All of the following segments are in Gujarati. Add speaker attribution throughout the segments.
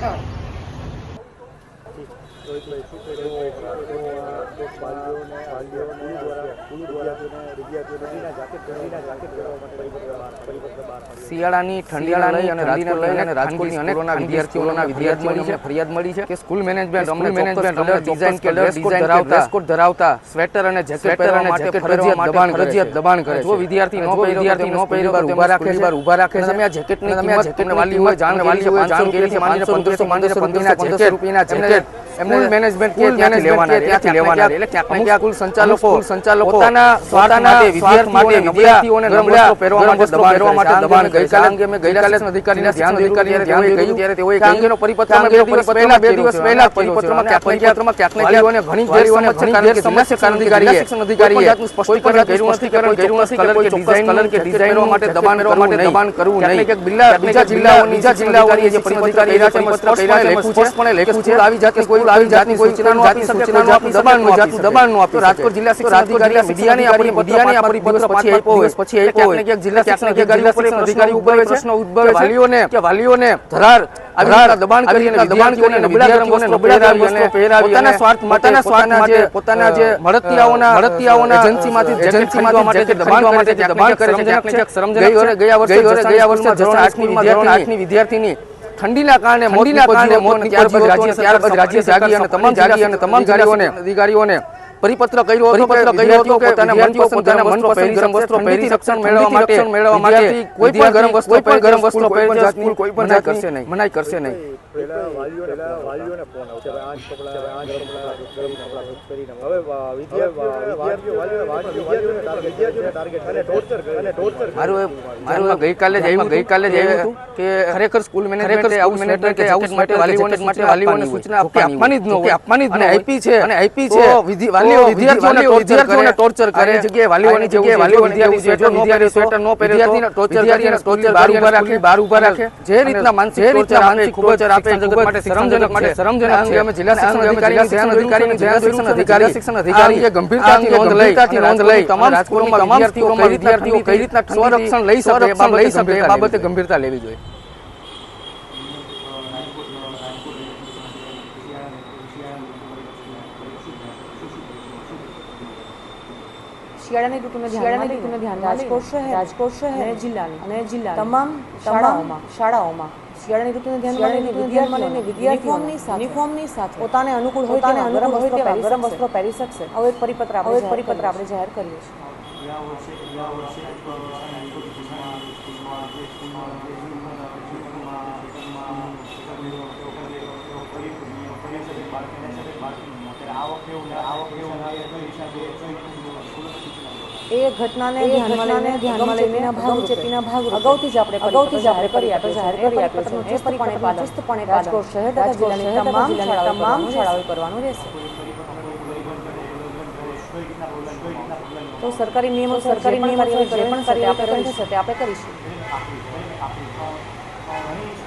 Speaker 1: হয়
Speaker 2: શિયાળાની ઠંડીના અને રાજકોટ અને રાજકોટની અનેક વિદ્યાર્થીઓના વિદ્યાર્થીઓને અમને ફરિયાદ મળી છે કે સ્કૂલ મેનેજમેન્ટ અમને મેનેજમેન્ટ કલર ડિઝાઇન કે ડ્રેસ કોડ ધરાવતા ડ્રેસ કોડ ધરાવતા સ્વેટર અને જેકેટ પહેરવા માટે ફરજિયાત દબાણ ફરજિયાત દબાણ કરે જો વિદ્યાર્થી નો વિદ્યાર્થી નો પહેરી બાર ઊભા રાખે છે. ઊભા રાખે છે. તમે આ જેકેટની તમે આ જેકેટને વાલી હોય જાણ વાલી હોય જાણ કે છે માંડીને 1500 માંડીને 1500 રૂપિયાના જેકેટ એમને મેનેજમેન્ટ કે ત્યાંથી લેવાના ત્યાંથી લેવાના એટલે ક્યાંક ને ક્યાંક સ્કૂલ સંચાલકો સંચાલકો પોતાના પોતાના વિદ્યાર્થી માટે વિદ્યાર્થીઓને વસ્ત્રો પહેરવા માટે દબાણ પહેરવા માટે દબાણ ગઈકાલે અંગે મેં ગઈકાલે અધિકારીને ધ્યાન અધિકારીને ધ્યાન કહ્યું ત્યારે તેઓએ અંગેનો પરિપત્ર અમે પહેલા બે દિવસ પહેલા પરિપત્રમાં ક્યાંક ને ક્યાંક ક્યાંક ને વાલીઓને ઘણી છે કારણ કે જિલ્લા શિક્ષણ અધિકારી શિક્ષણ અધિકારીએ સ્પષ્ટીકરણ કર્યું નથી કે કર્યું નથી કે ડિઝાઇન કલર કે ડિઝાઇન માટે દબાણ કરવા માટે દબાણ કરવું નહીં ક્યાંક બિલ્લા બીજા જિલ્લાઓ બીજા જિલ્લાઓની જે પરિપત્ર કર્યા છે પત્ર કર્યા છે સ્પષ્ટપણે લખ્યું છે આવી જાતે કોઈ આવી જાતની કોઈ સૂચનાનું જાતની શકે કોઈ જાતનું દબાણનું જાતનું દબાણનું આપી રાજકોટ જિલ્લા શિક્ષણ અધિકારી મીડિયાની આપણી મીડિયાની આપણી પત્ર પછી આપ્યો હોય પછી આપ્યો હોય ક્યાંક જિલ્લા શિક્ષણ અધિકારી ઉદ્ભવે પ્રશ્ન ઉદ્ભવે છે વાલીઓને કે વાલીઓને ધરાર આવી રીતના દબાણ કરી અને નબળા વિદ્યાર્થીઓને નબળા વસ્ત્રો પહેરાવી પોતાના સ્વાર્થ પોતાના સ્વાર્થના જે પોતાના જે મળતિયાઓના મળતિયાઓના એજન્સીમાંથી એજન્સીમાંથી માટે દબાણ માટે દબાણ કરે છે શરમજનક ગયા વર્ષે ગયા વર્ષમાં ધોરણ આઠની વિદ્યાર્થીની ઠંડીના કારણે મોદીના કારણે ત્યારબાદ રાજ્ય ત્યારબાદ રાજ્ય જાગી અને તમામ જાગી અને તમામ અધિકારીઓને પરિપત્ર કર્યો હતો પરિપત્ર કર્યો કે પોતાના મનપસંદ મનપસંદ ગરમ વસ્ત્રો પહેરી રક્ષણ મેળવવા માટે મેળવવા માટે કોઈ પણ ગરમ વસ્ત્રો કોઈ પણ ગરમ વસ્ત્રો પહેરી સ્કૂલ કોઈ પણ મનાઈ કરશે નહીં. મનાઈ કરશે નહીં.
Speaker 1: પહેલા વાલીઓને વાલીઓને ફોન આવશે આ જ આ ગરમ કપડાં પહેરીને હવે વિદ્યાર્થીઓ વિદ્યાર્થીઓ વાલીઓ વાલીઓ વિદ્યાર્થીઓને ટાર્ગેટ વિદ્યાર્થીઓને ટાર્ગેટ અને ટોર્ચર કરે અને ટોર્ચર
Speaker 2: મારું મારું ગઈકાલે જ આવ્યું ગઈકાલે જ આવ્યું કે ખરેખર સ્કૂલ મેનેજમેન્ટ આવું મેનેજમેન્ટ કે આવું માટે વાલીઓને માટે વાલીઓને સૂચના આપવાની જ ન હોય. આપવાની જ ન આપી છે. અને આપી છે. વાલીઓ વિદ્યાર્થીઓને વિદ્યાર્થીઓને ટોર્ચર કરે. જગ્યાએ વાલીઓની જગ્યાએ વાલીઓની વિદ્યાર્થી સ્વેટર નો પહેરે સ્વેટર નો પહેરે વિદ્યાર્થીને ટોર્ચર કરી અને ટોર્ચર બહાર ઊભા રાખી. બહાર ઊભા રાખે. જે રીતના માનસિક જે રીતના માનસિક ખૂબ જ આપે જગત માટે શરમજનક માટે. શરમજનક છે અમે જિલ્લા શિક્ષણ અધિકારી ધ્યાન અધિકારી જિલ્લા શિક્ષણ અધિકારી શિક્ષણ અધિકારી એ ગંભીરતાથી નોંધ લઈ. નોંધ લઈ. તમામ સ્કૂલોમાં વિદ્યાર્થીઓ વિદ્યાર્થીઓ કઈ રીતના સ્વરક્ષણ લઈ શકે લઈ શકે એ બાબતે ગંભીરતા લેવી જોઈએ.
Speaker 3: શિયાળાની ઋતુને શિયાળાની ઋતુને ધ્યાન રાજકોટ શહેર રાજકોટ શહેર અને જિલ્લાની અને જિલ્લા તમામ શાળાઓમાં શાળાઓમાં શિયાળાની ઋતુને ધ્યાનમાં લઈને વિદ્યાર્થીઓની યુનિફોર્મની સાથે પોતાને અનુકૂળ હોય તેવા ગરમ વસ્ત્રો પહેરી ગરમ વસ્ત્રો પહેરી શકશે હવે એક પરિપત્ર આપણે એક પરિપત્ર આપણે જાહેર કરીએ છીએ એ ઘટનાને ધ્યાનમાં ધ્યાનમાં લઈને ભાવ ચેતીના ભાગ અગાઉથી જ આપણે અગાઉથી જ આપણે કરી આપ્યો જાહેર કરી આપ્યો છે. ચુસ્તપણે ચુસ્તપણે રાજકોટ શહેર તથા જિલ્લાની તમામ શાળાઓ તમામ શાળાઓએ કરવાનું રહેશે. તો સરકારી નિયમો સરકારી નિયમો જે પણ કરી આપણે કરી શકીએ તે આપણે કરીશું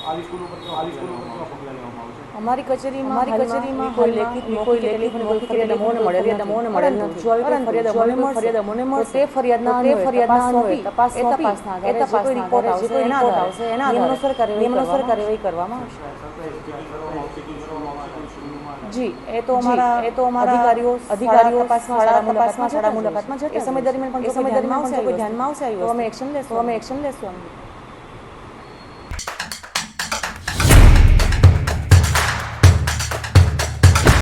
Speaker 3: કચેરીમાં અમારી કચેરીમાં કોઈ લેખિત કોઈ લેખિત કોઈ ફરિયાદ અમોને મળે અમોને મળેલ નથી જો આવી ફરિયાદ અમોને ફરિયાદ અમોને મળે તે ફરિયાદના તે ફરિયાદના સોંપી તપાસ એ તપાસના એ તપાસના રિપોર્ટ આવશે એના રિપોર્ટ આવશે એના નિયમનો સરકારે નિયમનો સરકારે કરવામાં આવશે જી એ તો અમારા એ તો અમારા અધિકારીઓ અધિકારીઓ તપાસમાં શાળા તપાસમાં શાળા મુલાકાતમાં જતા એ સમય દરમિયાન પણ એ સમય દરમિયાન કોઈ ધ્યાનમાં આવશે તો અમે એક્શન લેશું અમે એક્શન લેશું